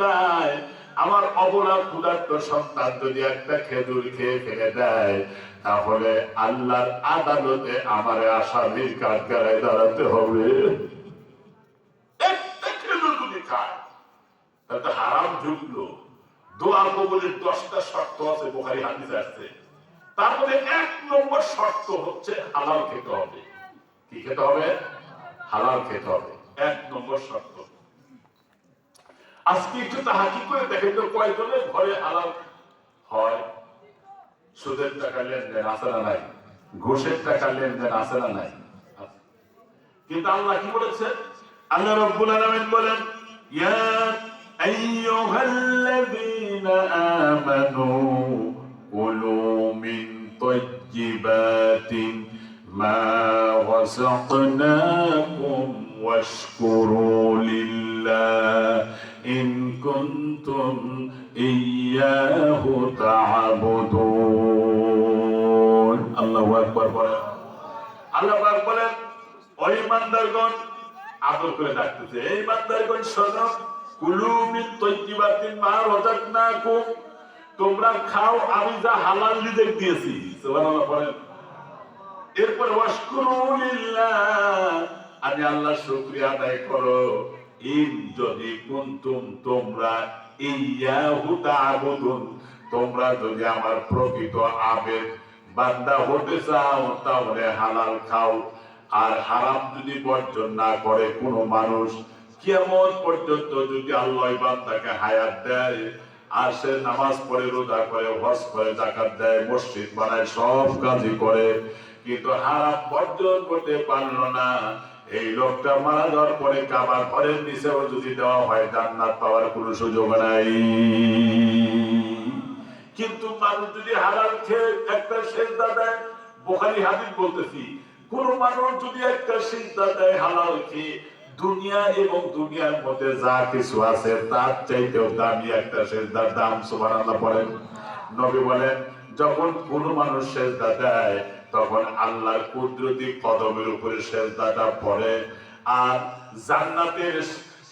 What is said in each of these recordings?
দেয়। আমার অবলা ক্ষুধার্ত সন্তান যদি একটা খেজুর খেয়ে ফেলে দেয়, তাহলে আল্লাহর আদালতে আমার আসামির কাঠগাড়ায় দাঁড়াতে হবে। হারাম ঢুকলো দশটা শর্ত আছে তারপরে এক নম্বর শর্ত হচ্ছে খেতে হবে। কি খেতে হবে? হালাল খেতে হবে। এক নম্বর শর্ত। আজকে একটু তাহাকি করে দেখেন তো কয়েকজনের ঘরে হালাল হয়? সুদের টাকা লেনদেন আছে না নাই? ঘোষের টাকা লেনদেন আছে না নাই? কিন্তু আল্লাহ কি বলেছেন আল্লাহ রব্বুল আলামিন বলেন, ইয়া আইয়ুহাল্লাযীনা আমানু কুলু মিন তাইয়্যিবাতি মা রাযাকনাকুম ওয়াশকুরু। আল্লাহ পাক বলেন ওই ইমানদারগণ আদর করে ডাকতেছে, এই তোমরা খাও, আমি যা হালাল দিয়েছি। সুবহানাল্লাহ এরপর, ওয়াশকুরু আমি আল্লাহ শুকরিয়া আদায় করো। ইন যদি কুনতুম তোমরা তোমরা যদি আমার প্রকৃত আবেদ বান্দা হতে চাও, তাহলে হালাল খাও। আর হারাম যদি বর্জন না করে কোনো মানুষ কেমন পর্যন্ত যদি আল্লাহ বান্দাকে হায়াত দেয়, আর সে নামাজ পড়ে, রোজা করে, হজ করে জাকাত দেয়, মসজিদ বানায়, সব কাজই করে, কিন্তু হারাম বর্জন করতে পারল না। এই লোকটা মারা যাওয়ার পরে কাবার ঘরের নিচেও যদি দেওয়া হয়, জান্নাত পাওয়ার কোনো সুযোগ নাই। কিন্তু মানুষ যদি হালাল খেয়ে একটা সেজদা দেয়, বোখারি হাদিস বলতেছি, কোন মানুষ যদি একটা সিজদা দেয় হালাল খেয়ে, দুনিয়া এবং দুনিয়ার মধ্যে যা কিছু আছে, তার চাইতেও দামি একটা সেজদার দাম, সুবহানাল্লাহ বলেন। নবী বলেন, যখন কোন মানুষ সেজদা দেয় তখন আল্লাহর কুদরতি কদমের উপরে সেজদাটা পড়ে। আর জান্নাতের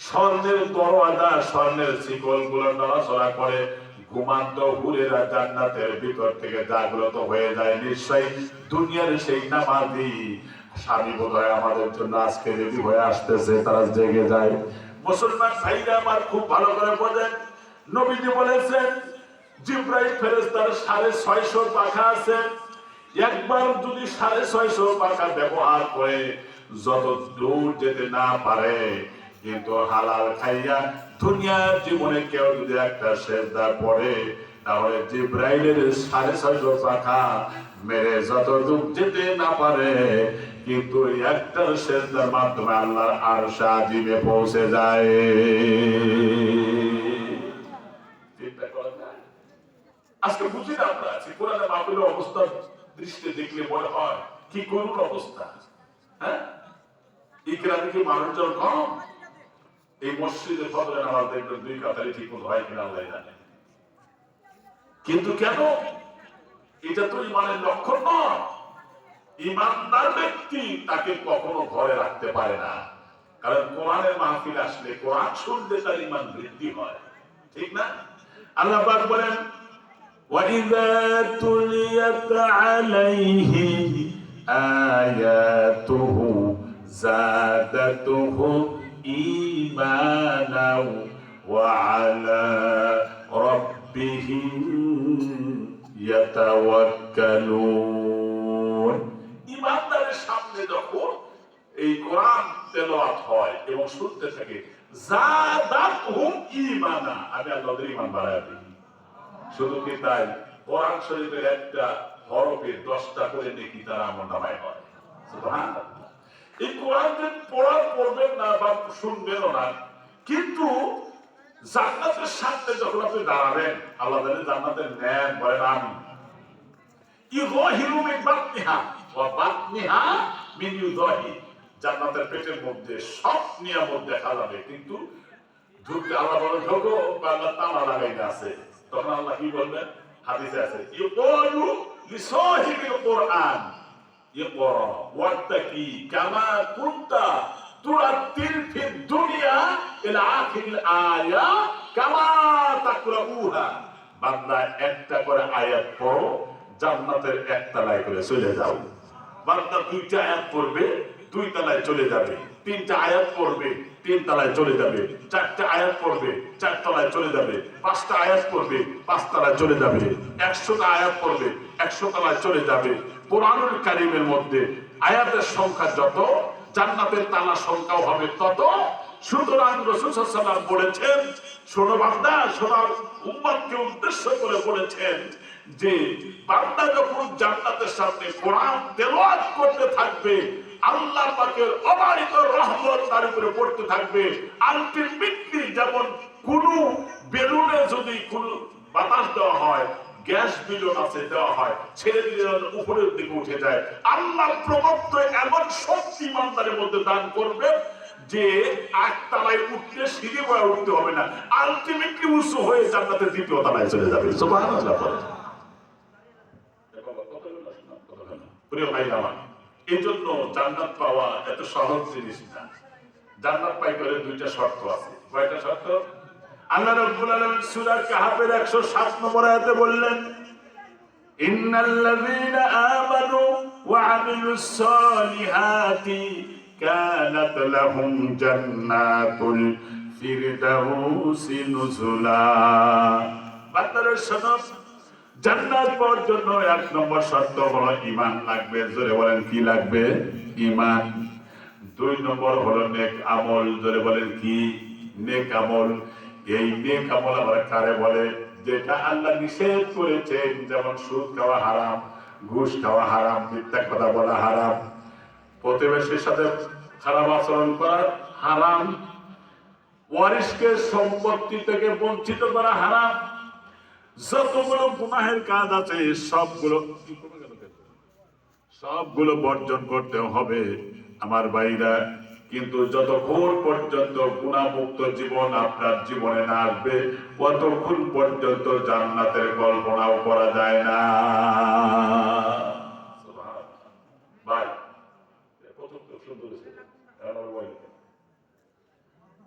স্বর্ণের দরওয়াজা, স্বর্ণের শিকলগুলো নড়াচড়া করে ঘুমান্ত হুরেরা জান্নাতের ভিতর থেকে জাগ্রত হয়ে যায়। নিশ্চয়ই দুনিয়ার সেই নামাজি স্বামী বোধ আমাদের জন্য আজকে রেডি হয়ে আসতেছে, তারা জেগে যায়। মুসলমান ভাইরা আমার খুব ভালো করে বোঝেন। নবীজি বলেছেন ফেরেস্তার সাড়ে ছয়শো পাখা আছে। একবার যদি সাড়ে ছয়শো পাখা ব্যবহার করে যত দূর যেতে না পারে, কিন্তু হালাল খাইয়া দুনিয়ার জীবনে কেউ যদি একটা সেজদা পড়ে, তাহলে জিব্রাইলের সাড়ে ছয়শো পাখা মেরে যত দূর যেতে না পারে, কিন্তু একটা সেজদার মাধ্যমে আল্লাহর আর সাজিবে পৌঁছে যায়। আজকে বুঝি না আমরা আছি কোরআনে মাহফিলের অবস্থা। দৃষ্টি দেখলে মনে হয়। কি করুন অবস্থা? হ্যাঁ? এই গ্রামে মানুষজন কম। এই মসজিদে ফজরে নামাজ দেখবেন দুই কাতারি ঠিক মতো হয় কিনা আল্লাহ জানে। কিন্তু কেন? এটা তো ইমানের লক্ষণ নয়। ইমানদার ব্যক্তি তাকে কখনো ঘরে রাখতে পারে না। কারণ কোরআনের মাহফিল আসলে কোরআন শুনলে তার ইমান বৃদ্ধি হয়। ঠিক না? আল্লাহ বলেন وإذا تليت عليه آياته زادتهم إيمانا وعلى ربهم يتوكلون ইমানদারের সামনে যখন এই কোরআন তেলাওয়াত হয় এবং শুনতে থাকে জাদাতহুম ঈমানা আমি আল্লাহদের ঈমান বাড়ায় দিই শুধু কি তাই? কোরআন শরীফের একটা হরফে দশটা করে নেকি তার আমল নামায় হয় এই কোরআন যে পড়ার পড়বেন না বা শুনবেনও না, কিন্তু জান্নাতের সামনে যখন আপনি দাঁড়াবেন, আল্লাহ জানে জান্নাতের ন্যায় আমি ইউযাহিরু মিন বাতনিহা ওয়া বাতনিহা মিন ইউযাহি জান্নাতের পেটের মধ্যে সব নিয়ামত দেখা যাবে, কিন্তু ঢুকতে আল্লাহ বলে ঢোকো, বা আল্লাহ তালা লাগাইতে আছে। তখন আল্লাহ কি বলবেন হাদিসে আছে, ইউকালু লিসাহিবিল কোরআন। ইকরা, ওয়াত্তাকি, কামা কুনতা তুরাতিল ফিদ দুনিয়া ইলা আখিরিল আয়া কামা তাকরাউহা। বান্দা একটা করে আয়াত পড়ো, জান্নাতের একতলায় করে চলে যাও। বান্দা দুইটা আয়াত পড়বে, দুই তলায় চলে যাবে, তিনটা আয়াত পড়বে। তিন তলায় চলে যাবে, চারটা আয়াত পড়বে, চার তলায় চলে যাবে, পাঁচটা আয়াত পড়বে, পাঁচ তলায় চলে যাবে, একশোটা আয়াত পড়বে, একশো তলায় চলে যাবে। কোরআনুল কারিমের মধ্যে আয়াতের সংখ্যা যত, জান্নাতের তালা সংখ্যাও হবে তত। সুতরাং রসুল বলেছেন, শোনো বান্দা শোনার উম্মাদকে উদ্দেশ্য করে বলেছেন যে বান্দা যখন জান্নাতের সামনে কোরআন তেলাওয়াত করতে থাকবে, আল্লাহ পাকের অবারিত রহমত তার উপরে পড়তে থাকবে। আলটিমেটলি যেমন কোন বেলুনে যদি কোন বাতাস দেওয়া হয়, গ্যাস বিলন আছে দেওয়া হয়, ছেড়ে দিলে উপরের দিকে উঠে যায়। আল্লাহ প্রমত্ত এমন শক্তি ইমানদারের মধ্যে দান করবে যে একতলায় উঠলে সিঁড়ি উঠতে হবে না। আলটিমেটলি উঁচু হয়ে জান্নাতের দ্বিতীয় তলায় চলে যাবে। সুবহানাল্লাহ। প্রিয় ভাই আমার এই জন্য জান্নাত পাওয়া এত সহজ জিনিস না। জান্নাত পাই করে দুইটা শর্ত আছে। কয়টা শর্ত? আল্লাহ রাব্বুল আলামিন সূরা কাহাফের 107 নম্বর আয়াতে বললেন, ইন্নাল্লাযীনা আমানু ওয়া আমিলুস সালিহাতি কানাত লাহুম জান্নাতুল ফিরদাউসি নুজুলা। বান্দারা শোনো জান্নাত পাওয়ার জন্য এক নম্বর শর্ত হলো ঈমান লাগবে। জোরে বলেন, কি লাগবে? ঈমান। দুই নম্বর হলো নেক আমল। জোরে বলেন, কি? নেক আমল। এই নেক আমল কারে বলে? যেটা আল্লাহ নিষেধ করেছেন, যেমন সুদ খাওয়া হারাম, ঘুষ খাওয়া হারাম, মিথ্যা কথা বলা হারাম, প্রতিবেশীর সাথে খারাপ আচরণ করা হারাম ওয়ারিসকে সম্পত্তি থেকে বঞ্চিত করা হারাম যতগুলো গুনাহের কাজ আছে, সবগুলো সবগুলো বর্জন করতে হবে আমার ভাইরা। কিন্তু যতক্ষণ পর্যন্ত গুণামুক্ত জীবন আপনার জীবনে না আসবে ততক্ষণ পর্যন্ত জান্নাতের কল্পনাও করা যায় না।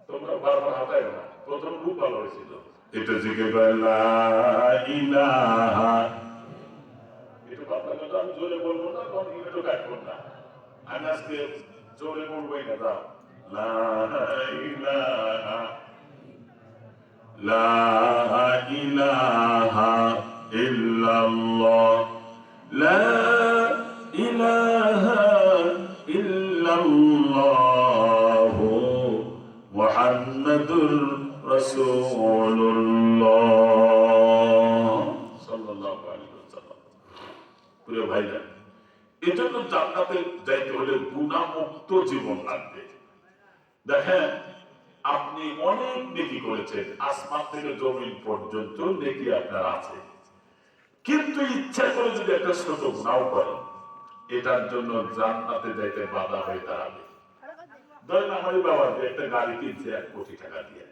তোমরা বারবার হাতায় না। প্রথম খুব ভালো হয়েছিল। এটা লা ইলাহা একটু কথা কথা আমি জোরে বলব না তখন একটু কাটবো না। আমি আজকে জোরে বলবোই না দাও। লা ইলাহা লা ইলাহা ইল্লাল্লাহ। লা ইলাহা ইল্লাল্লাহ মুহাম্মাদুর আসমান থেকে জমিন পর্যন্ত নেকি আপনার আছে। কিন্তু ইচ্ছা করে যদি একটা গুণাও করেন এটার জন্য জান্নাতে যাইতে বাধা হয়ে দাঁড়াবে। ধরেন আমার বাবা, একটা গাড়ি কিনছে, এক কোটি টাকা দিয়ে।